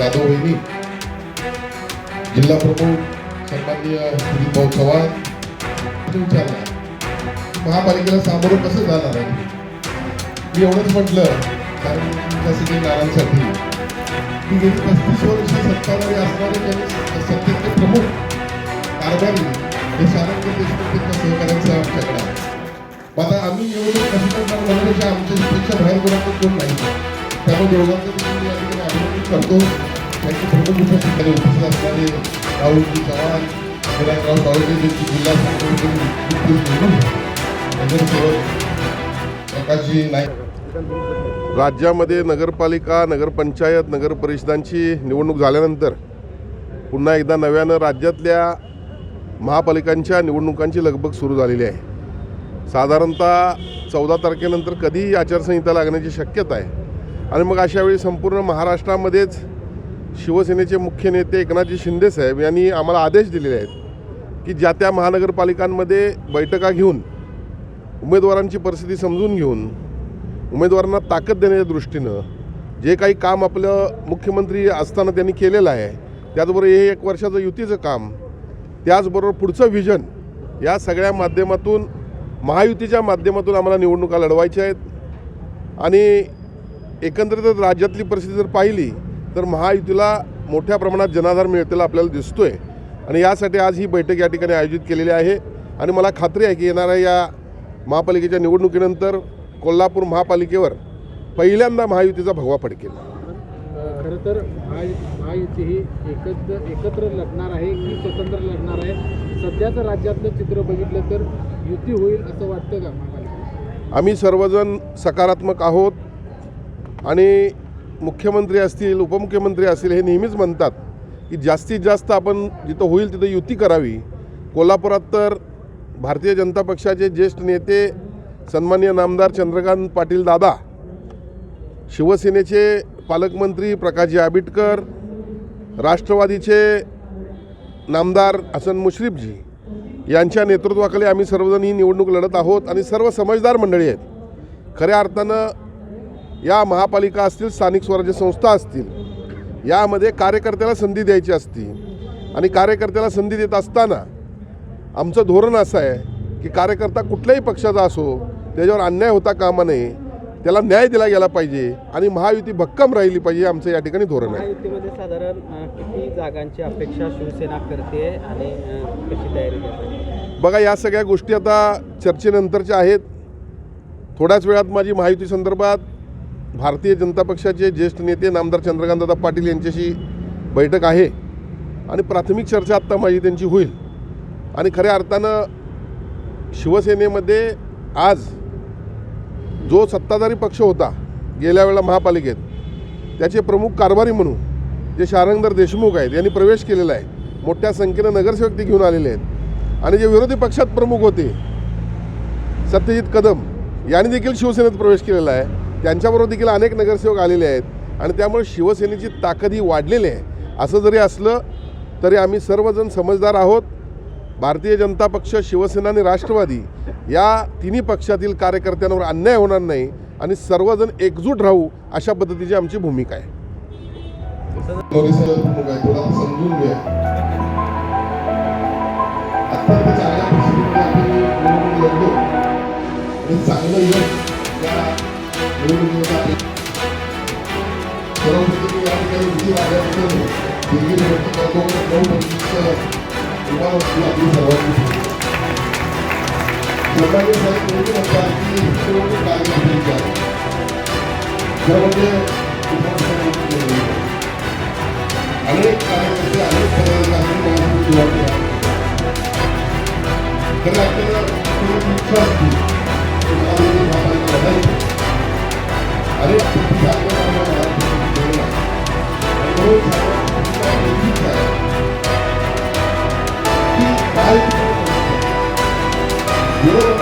जाधव वहिनी जिल्हा प्रमुख सन्माननीय दिलीप भाऊ चव्हाण विचारला महापालिकेला सामोरं कसं जाणार आहे? मी एवढंच म्हटलं कारण तुमच्या सगळी नारांसाठी की गेली पस्तीस वर्ष सत्ताधारी असणारे त्यांनी सत्तेचे प्रमुख कारभारी हे शारंग देशमुख त्यांच्या सहकार्यांचं आमच्याकडे आहे मग आता आम्ही निवडणूक कशी करणार म्हणण्यापेक्षा आमच्यापेक्षा बाहेर कोणाचं कोण नाही त्यामुळे दोघांचं मी अभिनंदन करतो. प्रमुख उपस्थित असणारे राहुलजी चव्हाण विनायकराव तावडे त्यांची जिल्हा प्रकाशजी नाईक राज्यामध्ये नगरपालिका नगरपंचायत नगरपरिषदांची निवडणूक झाल्यानंतर पुन्हा एकदा नव्यानं राज्यातल्या महापालिकांच्या निवडणुकांची लगबग सुरू झालेली आहे. साधारणतः चौदा तारखेनंतर कधीही आचारसंहिता लागण्याची शक्यता आहे. आणि मग अशावेळी संपूर्ण महाराष्ट्रामध्येच शिवसेनेचे मुख्य नेते एकनाथजी शिंदेसाहेब यांनी आम्हाला आदेश दिलेले आहेत की ज्या त्या महानगरपालिकांमध्ये बैठका घेऊन उमेदवारांची परिस्थिती समजून घेऊन उमेदवारांना ताकद देण्याच्या दृष्टीनं जे काही काम आपलं मुख्यमंत्री असताना त्यांनी केलेलं आहे त्याचबरोबर हे एक वर्षाचं युतीचं काम त्याचबरोबर पुढचं व्हिजन या सगळ्या माध्यमातून महायुतीच्या माध्यमातून आम्हाला निवडणुका लढवायच्या आहेत. आणि एकंदरीतच राज्यातली परिस्थिती जर पाहिली तर महायुतीला मोठ्या प्रमाणात जनाधार मिळतेला आपल्याला दिसतोय. आणि यासाठी आज ही बैठक या ठिकाणी आयोजित केलेली आहे. आणि मला खात्री आहे की येणाऱ्या या महापालिकेच्या निवडणुकीनंतर कोल्हापूर महापालिकेवर पहिल्यांदा महायुतीचा भगवा फडकेल. खरं तर महा महायुती ही एकत्र एकत्र लढणार आहे की स्वतंत्र लढणार आहे? सध्याचं राज्यातलं चित्र बघितलं तर युती होईल असं वाटतं का आम्ही सर्वजण सकारात्मक आहोत. आणि मुख्यमंत्री असतील उपमुख्यमंत्री असतील हे नेहमीच म्हणतात की जास्तीत जास्त आपण जिथं होईल तिथं युती करावी. कोल्हापुरात तर भारतीय जनता पक्षाचे ज्येष्ठ नेते सन्मान्य नामदार चंद्रकांत पाटील दादा शिवसेनेचे पालकमंत्री प्रकाशजी आबिटकर राष्ट्रवादीचे नामदार हसन मुश्रीफजी यांच्या नेतृत्वाखाली आम्ही सर्वजण ही निवडणूक लढत आहोत आणि सर्व समजदार मंडळी आहेत. खऱ्या अर्थानं या महापालिका असतील स्थानिक स्वराज्य संस्था असतील यामध्ये कार्यकर्त्याला संधी द्यायची असती आणि कार्यकर्त्याला संधी देत असताना आमचं धोरण असं आहे की कार्यकर्ता कुठल्याही पक्षाचा असो त्याच्यावर अन्याय होता कामा नये त्याला न्याय दिला गेला पाहिजे आणि महायुती भक्कम राहिली पाहिजे आमचं या ठिकाणी धोरण आहे. महायुतीमध्ये साधारण किती जागांची अपेक्षा शिवसेना करते आणि कशी तयारी बघा या सगळ्या गोष्टी आता चर्चेनंतरच्या आहेत. थोड्याच वेळात माझी माहिती संदर्भात भारतीय जनता पक्षाचे ज्येष्ठ नेते नामदार चंद्रकांतदादा पाटील यांच्याशी बैठक आहे आणि प्राथमिक चर्चा आत्ता माझी त्यांची होईल. आणि खऱ्या अर्थानं शिवसेनेमध्ये आज जो सत्ताधारी पक्ष होता गेल्या वेळा महापालिकेत त्याचे प्रमुख कारभारी म्हणून जे शारंगधर देशमुख आहेत यांनी प्रवेश केलेला आहे. मोठ्या संख्येनं नगरसेवक ते घेऊन आलेले आहेत. आणि जे विरोधी पक्षात प्रमुख होते सत्यजित कदम यांनी देखील शिवसेनेत प्रवेश केलेला आहे. त्यांच्याबरोबर देखील अनेक नगरसेवक आलेले आहेत आणि त्यामुळे शिवसेनेची ताकद ही वाढलेली आहे. असं जरी असलं तरी आम्ही सर्वजण समजदार आहोत. भारतीय जनता पक्ष शिवसेना आणि राष्ट्रवादी या तिन्ही पक्षातील कार्यकर्त्यांवर अन्याय होणार नाही आणि सर्वजण एकजूट राहू अशा पद्धतीची आमची भूमिका आहे. चांगल्या चांगलं यश या निवडणुकीमध्ये आपल्या सर्वप्रथम या ठिकाणी विधी आल्याबद्दल दिल्ली निवडणूक करतो नऊ पंचवीस उभारती अनेक